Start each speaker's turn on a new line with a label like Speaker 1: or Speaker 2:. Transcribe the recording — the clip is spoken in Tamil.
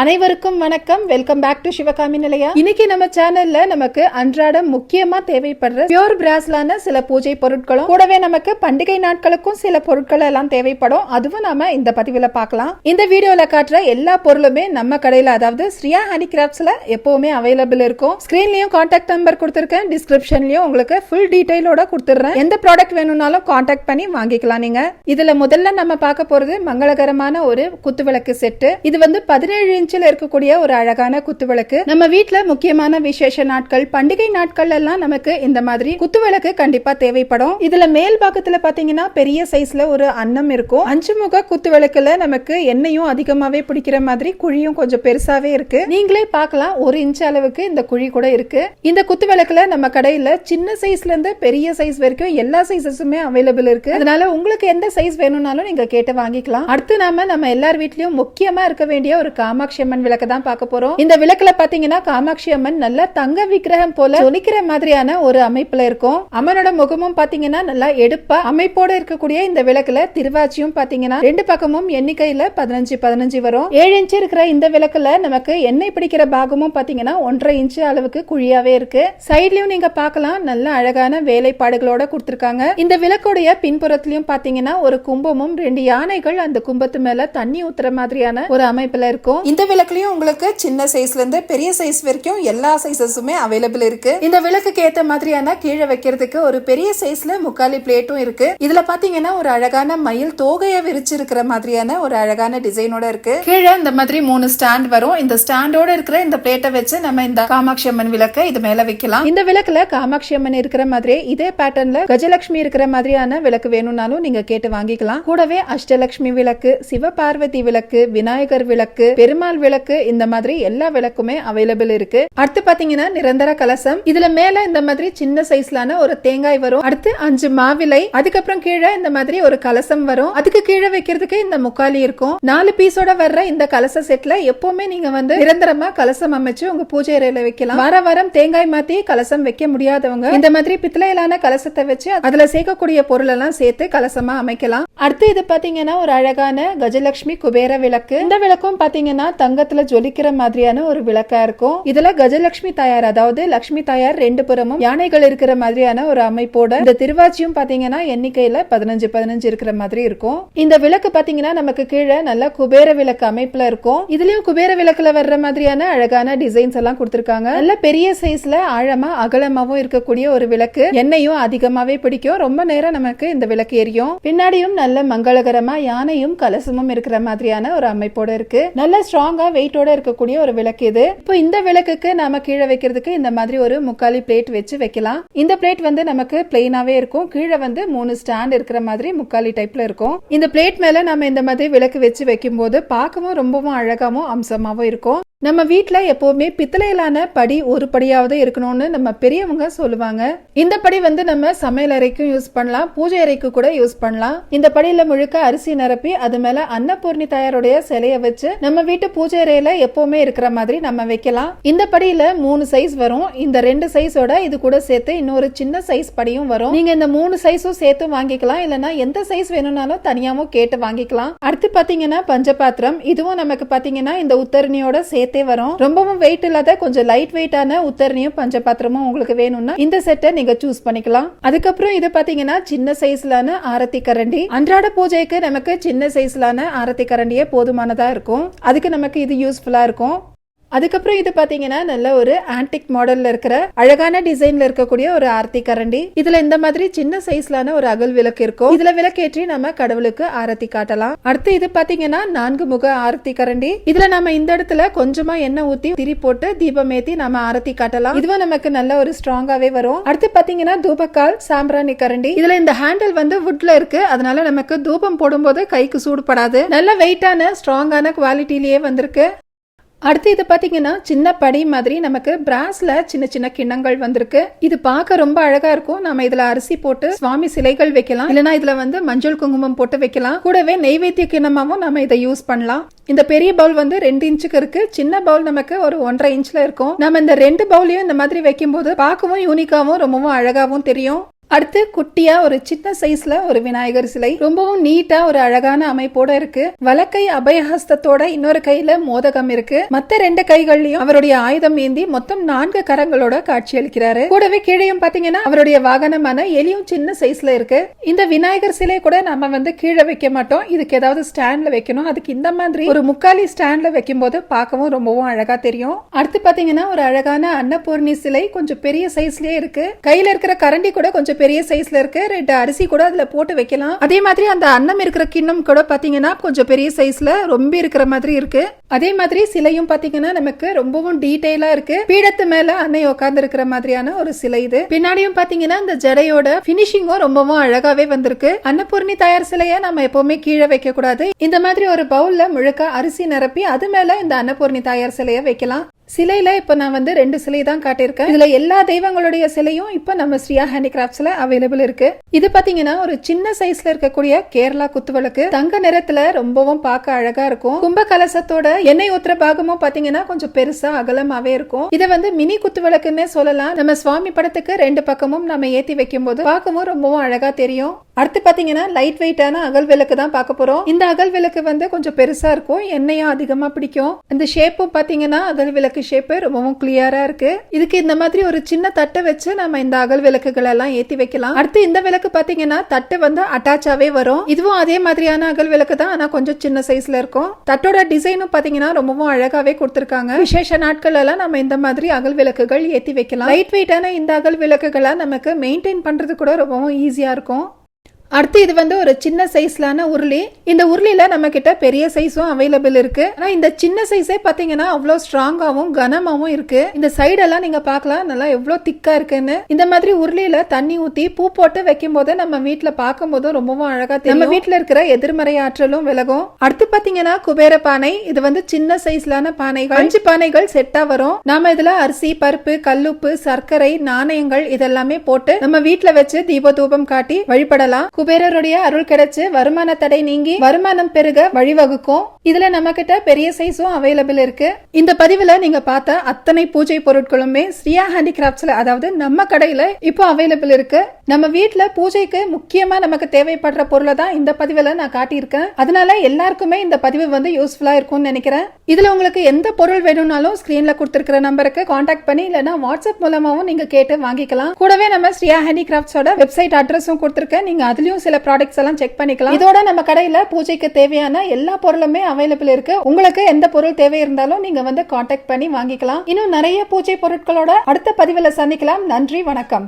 Speaker 1: அனைவருக்கும் வணக்கம். வெல்கம் பேக் டு சிவகாமி நிலையா இன்னைக்கு நம்ம சேனல்ல நமக்கு அன்றாடம் முக்கியமா தேவைப்படுற பியூர் பிராஸ்லான சில பூஜை பொருட்களும் கூடவே நமக்கு பண்டிகை நாட்களுக்கும் சில பொருட்கள் எல்லாம் தேவைப்படும். அதுவும் நாம இந்த பதிவுல பார்க்கலாம். இந்த வீடியோல காட்டுற எல்லா பொருளுமே நம்ம கடையில அதாவது ஸ்ரீயா ஹேண்டிகிராஃப்ட்ஸ்ல எப்பவுமே அவைலபிள் இருக்கும். ஸ்கிரீன்லயும் கான்டாக்ட் நம்பர் கொடுத்துருக்கேன். டிஸ்கிரிப்ஷன்லயும் உங்களுக்கு ஃபுல் டீடைலோட கொடுத்துறேன் எந்த ப்ராடக்ட் வேணும்னாலும் கான்டாக்ட் பண்ணி வாங்கிக்கலாம் நீங்க. இதுல முதல்ல நம்ம பார்க்க போறது மங்களகரமான ஒரு குத்துவிளக்கு செட்டு இது வந்து பதினேழு இன்ச்சில் இருக்கக்கூடிய ஒரு அழகான குத்துவிளக்கு. நம்ம வீட்டில் முக்கியமான விசேஷ நாட்கள் பண்டிகை நாட்கள் எல்லாம் நமக்கு இந்த மாதிரி குத்துவிளக்கு கண்டிப்பா தேவைப்படும். இதுல மேல் பாகத்துல பாத்தீங்கன்னா பெரிய சைஸ்ல ஒரு அன்னம் இருக்கும். அஞ்சு முக குத்துவிளக்குல நமக்கு எண்ணெயும் அதிகமாவே பிடிக்கிற மாதிரி குழியும் கொஞ்சம் பெருசாவே இருக்கு. நீங்களே பார்க்கலாம் ஒரு இன்ச் அளவுக்கு இந்த குழி கூட இருக்கு. இந்த குத்துவிளக்குல நம்ம கடையில சின்ன சைஸ்ல இருந்து பெரிய சைஸ் வரைக்கும் எல்லா சைஸஸுமே அவைலபிள் இருக்கு. அதனால உங்களுக்கு எந்த சைஸ் வேணும்னாலும் நீங்க கேட்டு வாங்கிக்கலாம். அடுத்து நாம நம்ம எல்லார் வீட்லயும் முக்கியமா இருக்க வேண்டிய ஒரு காமாட்சி அம்மன் விளக்கு தான் பார்க்க போறோம். இந்த விளக்குல பாத்தீங்கன்னா காமாட்சி அம்மன் நல்ல தங்க விக்கிரகம் போல துணிக்கிற மாதிரியான ஒரு அமைப்புல இருக்கும். அம்மனோட முகமும் பாத்தீங்கன்னா நல்லா எடுப்பா அமைப்போட இருக்கக்கூடிய இந்த விளக்குல திருவாச்சியும் பாத்தீங்கன்னா ரெண்டு பக்கமும் எண்ணிக்கையில பதினஞ்சு பதினஞ்சு வரும். ஏழு இன்ச் இருக்கிற இந்த விளக்குல நமக்கு எண்ணெய் பிடிக்கிற பாகமும் பாத்தீங்கன்னா ஒன்றரை இன்ச் அளவுக்கு குழியாவே இருக்கு. சைட்லயும் நீங்க பாக்கலாம் நல்ல அழகான வேலைப்பாடுகளோட கொடுத்திருக்காங்க. இந்த விளக்குடைய பின்புறத்திலயும் பாத்தீங்கன்னா ஒரு கும்பமும் ரெண்டு யானைகள் அந்த கும்பத்து மேல தண்ணி ஊத்துற மாதிரியான ஒரு அமைப்புல இருக்கும். இந்த விளக்குலையும் உங்களுக்கு சின்ன சைஸ்ல இருந்து பெரிய சைஸ் வரைக்கும் எல்லா சைஸஸுமே அவைலபிள் இருக்கு. இந்த விளக்குக்கு ஏத்த மாதிரியான கீழே வைக்கிறதுக்கு ஒரு பெரிய சைஸ்ல முக்காலி பிளேட்டும் இருக்கு. இதுல பாத்தீங்கன்னா ஒரு அழகான மயில் தோகைய விரிச்சு இருக்கிற மாதிரியான ஒரு அழகான டிசைனோட இருக்கு. கீழே இந்த மாதிரி மூணு ஸ்டாண்ட் வரும். இந்த ஸ்டாண்டோட இருக்கிற இந்த பிளேட்டை வச்சு நம்ம இந்த காமாட்சி அம்மன் விளக்க இது மேல வைக்கலாம். இந்த விளக்குல காமாட்சி அம்மன் இருக்கிற மாதிரியே இதே பேட்டர்ன்ல கஜலட்சுமி இருக்கிற மாதிரியான விளக்கு வேணும்னாலும் நீங்க கேட்டு வாங்கிக்கலாம். கூடவே அஷ்டலட்சுமி விளக்கு சிவபார்வதி விளக்கு விநாயகர் விளக்கு பெருமாள் விளக்கு இந்த மாதிரி எல்லா விளக்குமே அவைலபிள் இருக்கு. அடுத்து பாத்தீங்கன்னா நிரந்தர கலசம். இதுல மேல இந்த மாதிரி சின்ன சைஸ்லான ஒரு தேங்காய் வரும். அடுத்து அஞ்சு மாவிலை அதுக்கப்புறம் கீழே இந்த மாதிரி ஒரு கலசம் வரும். அதுக்கு கீழே வைக்கிறதுக்கு இந்த முக்காலி இருக்கும். நாலு பீஸோட வர்ற இந்த கலச செட்ல எப்பவுமே நீங்க வந்து நிரந்தரமா கலசம் அமைச்சு உங்க பூஜை அறையில வைக்கலாம். வார வாரம் தேங்காய் மாத்தி கலசம் வைக்க முடியாதவங்க இந்த மாதிரி பித்தளையிலான கலசத்தை வச்சு அதுல சேர்க்கக்கூடிய பொருள் எல்லாம் சேர்த்து கலசமா அமைக்கலாம். அடுத்து இது பாத்தீங்கன்னா ஒரு அழகான கஜலட்சுமி குபேர விளக்கு. இந்த விளக்கும் பாத்தீங்கன்னா தங்கத்துல ஜொலிக்கிற மாதிரியான ஒரு விளக்கா இருக்கும். இதுல கஜலட்சுமி தாயார் அதாவது லட்சுமி தாயார் ரெண்டு புறமும் யானைகள் இருக்கிற மாதிரியான ஒரு அமைப்போட இந்த திருவாச்சியும் பாத்தீங்கன்னா எண்ணிக்கையில பதினஞ்சு பதினஞ்சு இருக்கிற மாதிரி இருக்கும். இந்த விளக்கு பாத்தீங்கன்னா நமக்கு கீழே நல்ல குபேர விளக்கு அமைப்புல இருக்கும். இதுலயும் குபேர விளக்குல வர்ற மாதிரியான அழகான டிசைன்ஸ் எல்லாம் கொடுத்திருக்காங்க. நல்ல பெரிய சைஸ்ல ஆழமா அகலமாவும் இருக்கக்கூடிய ஒரு விளக்கு. எண்ணெயும் அதிகமாவே பிடிக்கும். ரொம்ப நேரம் நமக்கு இந்த விளக்கு எரியும். பின்னாடியும் நல்ல மங்களகரமா யானையும் கலசமும் இருக்கிற மாதிரியான ஒரு அமைப்போட இருக்கு. நல்ல ஸ்ட்ராங்காக வெயிட்டோட இருக்கக்கூடிய ஒரு விளக்கு இது. இப்போ இந்த விளக்குக்கு நாம கீழே வைக்கிறதுக்கு இந்த மாதிரி ஒரு முக்காலி பிளேட் வச்சு வைக்கலாம். இந்த பிளேட் வந்து நமக்கு பிளெயினாவே இருக்கும். கீழே வந்து மூணு ஸ்டாண்ட் இருக்கிற மாதிரி முக்காலி டைப்ல இருக்கும். இந்த பிளேட் மேல நம்ம இந்த மாதிரி விளக்கு வச்சு வைக்கும் போது பார்க்கவும் ரொம்பவும் அழகாவும் அம்சமாவும் இருக்கும். நம்ம வீட்டில் எப்போவுமே பித்தளையிலான படி ஒரு படியாவது இருக்கணும்னு நம்ம பெரியவங்க சொல்லுவாங்க. இந்த படி வந்து நம்ம சமையல் அறைக்கும் யூஸ் பண்ணலாம் பூஜை அறைக்கு கூட யூஸ் பண்ணலாம். இந்த படியில முழுக்க அரிசி நிரப்பி அது மேல அன்னபூர்ணி தாயாருடைய சிலையை வச்சு நம்ம வீட்டு பூஜை அறையில எப்பவுமே இருக்கிற மாதிரி நம்ம வைக்கலாம். இந்த படியில மூணு சைஸ் வரும். இந்த ரெண்டு சைஸோட இது கூட சேர்த்து இன்னொரு சின்ன சைஸ் படியும் வரும். நீங்க இந்த மூணு சைஸும் சேர்த்து வாங்கிக்கலாம். இல்லைன்னா எந்த சைஸ் வேணும்னாலும் தனியாவும் கேட்டு வாங்கிக்கலாம். அடுத்து பாத்தீங்கன்னா பஞ்சபாத்திரம். இதுவும் நமக்கு பாத்தீங்கன்னா இந்த உத்தரணியோட சேர்த்து வரும். ரொம்பவும் வெயிட் இல்லாத கொஞ்சம் லைட் வெயிட்டான உத்தரணியும் பஞ்சபாத்திரமும் உங்களுக்கு வேணும்னா இந்த செட்டை நீங்க சூஸ் பண்ணிக்கலாம். அதுக்கப்புறம் இது பாத்தீங்கன்னா சின்ன சைஸ்லான ஆரத்தி கரண்டி. அன்றாட பூஜைக்கு நமக்கு சின்ன சைஸ்லான ஆரத்தி கரண்டியே போதுமானதா இருக்கும். அதுக்கு நமக்கு இது யூஸ்ஃபுல்லா இருக்கும். அதுக்கப்புறம் இது பாத்தீங்கன்னா நல்ல ஒரு ஆன்டிக் மாடல்ல இருக்கிற அழகான டிசைன்ல இருக்கக்கூடிய ஒரு ஆரத்தி கரண்டி. இதுல இந்த மாதிரி சின்ன சைஸ்லான ஒரு அகல் விளக்கு இருக்கும். இதுல விளக்கேற்றி நம்ம கடவுளுக்கு ஆரத்தி காட்டலாம். அடுத்து இது பாத்தீங்கன்னா நான்கு முக ஆரத்தி கரண்டி. இதுல நம்ம இந்த இடத்துல கொஞ்சமா எண்ணெய் ஊத்தி திரி போட்டு தீபம் ஏத்தி நம்ம ஆரத்தி காட்டலாம். இதுவும் நமக்கு நல்ல ஒரு ஸ்ட்ராங்காவே வரும். அடுத்து பாத்தீங்கன்னா தூபக்கால் சாம்பிராணி கரண்டி. இதுல இந்த ஹேண்டில் வந்து வுட்ல இருக்கு. அதனால நமக்கு தூபம் போடும்போது கைக்கு சூடுபடாது நல்ல வெயிட்டான ஸ்ட்ராங்கான குவாலிட்டிலேயே வந்திருக்கு. அடுத்து இது பார்த்தீங்கன்னா சின்ன படி மாதிரி நமக்கு பிராஸ்ல சின்ன சின்ன கிண்ணங்கள் வந்திருக்கு. இது பார்க்க ரொம்ப அழகா இருக்கும். நம்ம இதுல அரிசி போட்டு சுவாமி சிலைகள் வைக்கலாம். இல்லைன்னா இதுல வந்து மஞ்சள் குங்குமம் போட்டு வைக்கலாம். கூடவே நெய்வேத்திய கிண்ணமாவும் நம்ம இதை யூஸ் பண்ணலாம். இந்த பெரிய பவுல் வந்து ரெண்டு இன்ச்சுக்கு இருக்கு. சின்ன பவுல் நமக்கு ஒரு ஒன்றரை இன்ச்ல இருக்கும். நம்ம இந்த ரெண்டு பவுலையும் இந்த மாதிரி வைக்கும்போது பார்க்கவும் யூனிக்காவும் ரொம்பவும் அழகாவும் தெரியும். அடுத்து குட்டியா ஒரு சின்ன சைஸ்ல ஒரு விநாயகர் சிலை. ரொம்பவும் நீட்டா ஒரு அழகான அமைப்போட இருக்கு. வலக்கை அபயஹஸ்தத்தோட இன்னொரு கையில மோதகம் இருக்கு. மத்த ரெண்டு கைகள்லயும் அவருடைய ஆயுதம் ஏந்தி மொத்தம் நான்கு கரங்களோட காட்சி அளிக்கிறாரு கூடவே கீழையும் பாத்தீங்கன்னா அவருடைய வாகனமான எலியும் சின்ன சைஸ்ல இருக்கு. இந்த விநாயகர் சிலை கூட நம்ம வந்து கீழே வைக்க மாட்டோம். இதுக்கு ஏதாவது ஸ்டாண்ட்ல வைக்கணும். அதுக்கு இந்த மாதிரி ஒரு முக்காலி ஸ்டாண்ட்ல வைக்கும் போது பார்க்கவும் ரொம்பவும் அழகா தெரியும். அடுத்து பாத்தீங்கன்னா ஒரு அழகான அன்னபூர்ணி சிலை கொஞ்சம் பெரிய சைஸ்லயே இருக்கு. கையில இருக்கிற கரண்டி கூட கொஞ்சம் பெரிய சைஸ்ல இருக்கு ரெண்டு அரிசி கூட அதுல போட்டு வைக்கலாம். அதே மாதிரி அந்த அன்னம் இருக்கிற கிண்ணம் கூட பாத்தீங்கன்னா கொஞ்சம் பெரிய சைஸ்ல ரொம்ப இருக்கிற மாதிரி இருக்கு. அதே மாதிரி சிலையும் பாத்தீங்கன்னா நமக்கு ரொம்பவும் டீடைலா இருக்கு. பீடத்து மேல அன்னை உட்கார்ந்து இருக்கிற மாதிரியான ஒரு சிலை இது. பின்னாடியும் பாத்தீங்கன்னா இந்த ஜடையோட பினிஷிங்கும் ரொம்பவும் அழகாவே வந்திருக்கு. அன்னபூர்ணி தயார் சிலைய நம்ம எப்பவுமே கீழே வைக்க கூடாது இந்த மாதிரி ஒரு பவுல்ல முழுக்க அரிசி நிரப்பி அது மேல இந்த அன்னபூர்ணி தயார் சிலைய வைக்கலாம். சிலையில இப்போ நான் வந்து ரெண்டு சிலை தான் காட்டியிருக்கேன். இதில் எல்லா தெய்வங்களுடைய சிலையும் இப்போ நம்ம ஸ்ரீயா ஹேண்டிகிராஃப்ட்ஸில் அவைலபிள் இருக்கு. இது பார்த்தீங்கன்னா ஒரு சின்ன சைஸ்ல இருக்கக்கூடிய கேரளா குத்துவிளக்கு. தங்க நிறத்தில் ரொம்பவும் பார்க்க அழகா இருக்கும். கும்ப கலசத்தோட எண்ணெய் ஊத்துற பாகமும் பார்த்தீங்கன்னா கொஞ்சம் பெருசாக அகலமாகவே இருக்கும். இதை வந்து மினி குத்துவிளக்குன்னே சொல்லலாம். நம்ம சுவாமி படத்துக்கு ரெண்டு பக்கமும் நம்ம ஏற்றி வைக்கும் போது பார்க்கவும் ரொம்பவும் அழகாக தெரியும். அடுத்து பார்த்தீங்கன்னா லைட் வெயிட்டான அகல் விளக்கு தான் பார்க்க போகிறோம் இந்த அகல் விளக்கு வந்து கொஞ்சம் பெருசாக இருக்கும். எண்ணெயும் அதிகமாக பிடிக்கும். இந்த ஷேப்பும் பார்த்தீங்கன்னா அகல் விளக்கு ஷேப்பு ரொம்பவும் கிளியரா இருக்கு. இதுக்கு இந்த மாதிரி ஒரு சின்ன தட்டை வச்சு நம்ம இந்த அகல் விளக்குகள் எல்லாம் ஏத்தி வைக்கலாம். அடுத்து இந்த விளக்கு பாத்தீங்கன்னா தட்டு வந்து அட்டாச்சாவே வரும். இதுவும் அதே மாதிரியான அகல் விளக்கு தான் ஆனா கொஞ்சம் சின்ன சைஸ்ல இருக்கும். தட்டோட டிசைனும் பாத்தீங்கன்னா ரொம்பவும் அழகாவே கொடுத்துருக்காங்க. விசேஷ நாட்கள் எல்லாம் நம்ம இந்த மாதிரி அகல் விளக்குகள் ஏத்தி வைக்கலாம். லைட் வெயிட்டான இந்த அகல் விளக்குகளை நமக்கு மெயின்டைன் பண்றது கூட ரொம்பவும் ஈஸியா இருக்கும். அடுத்து இது வந்து ஒரு சின்ன சைஸ்லான உருளி. இந்த உருளியில நம்ம கிட்ட பெரிய சைஸும் அவைலபிள் இருக்கு. ஆனால் இந்த சின்ன சைஸே பார்த்தீங்கன்னா அவ்வளோ ஸ்ட்ராங்காகவும் கனமாகவும் இருக்கு. இந்த சைடெல்லாம் நீங்க பார்க்கலாம். நல்லா எவ்வளோ திக்காக இருக்குன்னு. இந்த மாதிரி உருளியில் தண்ணி ஊற்றி பூ போட்டு வைக்கும் போது நம்ம வீட்டில் பார்க்கும் போதும் ரொம்பவும் அழகா தெரியும். நம்ம வீட்டில் இருக்கிற எதிர்மறை ஆற்றலும் விலகும். அடுத்து பார்த்தீங்கன்னா குபேர பானை. இது வந்து சின்ன சைஸ்லான பானைகள். அஞ்சு பானைகள் செட்டாக வரும். நாம இதில் அரிசி பருப்பு கல்லுப்பு சர்க்கரை நாணயங்கள் இதெல்லாமே போட்டு நம்ம வீட்டில் வச்சு தீப தூபம் காட்டி வழிபடலாம். குபேரருடைய அருள் கிடைச்சு வருமான தடை நீங்கி வருமானம் பெருக வழிவகுக்கும். இதுல நம்ம கிட்ட பெரிய சைஸும் அவைலபிள் இருக்கு. இந்த பதிவுல நீங்க பார்த்த அத்தனை பூஜை பொருட்களுமே ஸ்ரீயா ஹேண்டிகிராப்ட்ஸ்ல அதாவது நம்ம கடையில இப்போ அவைலபிள் இருக்கு. நம்ம வீட்டுல பூஜைக்கு முக்கியமா நமக்கு தேவைப்படுற பொருளை தான் இந்த பதிவுல நான் காட்டியிருக்கேன். அதனால எல்லாருக்குமே இந்த பதிவு வந்து யூஸ்ஃபுல்லா இருக்கும்னு நினைக்கிறேன். இதுல உங்களுக்கு எந்த பொருள் வேணும்னாலும் ஸ்கிரீன்ல கொடுத்துருக்கிற நம்பருக்கு காண்டாக்ட் பண்ணி இல்லைன்னா வாட்ஸ்அப் மூலமாவும் நீங்க கேட்டு வாங்கிக்கலாம். கூடவே நம்ம ஸ்ரீயா ஹேண்டிகிராப்ட்ஸோட வெப்சைட் அட்ரஸும் கொடுத்துருக்கேன். நீங்க அதுலயும் சில ப்ராடக்ட்ஸ் எல்லாம் செக் பண்ணிக்கலாம். இதோட நம்ம கடையில பூஜைக்கு தேவையான எல்லா பொருளுமே அவைலபிள் இருக்கு. உங்களுக்கு எந்த பொருள் தேவை இருந்தாலும் நீங்க வந்து காண்டாக்ட் பண்ணி வாங்கிக்கலாம். இன்னும் நிறைய பூஜை பொருட்களோட அடுத்த பதிவுல சந்திக்கலாம். நன்றி வணக்கம்.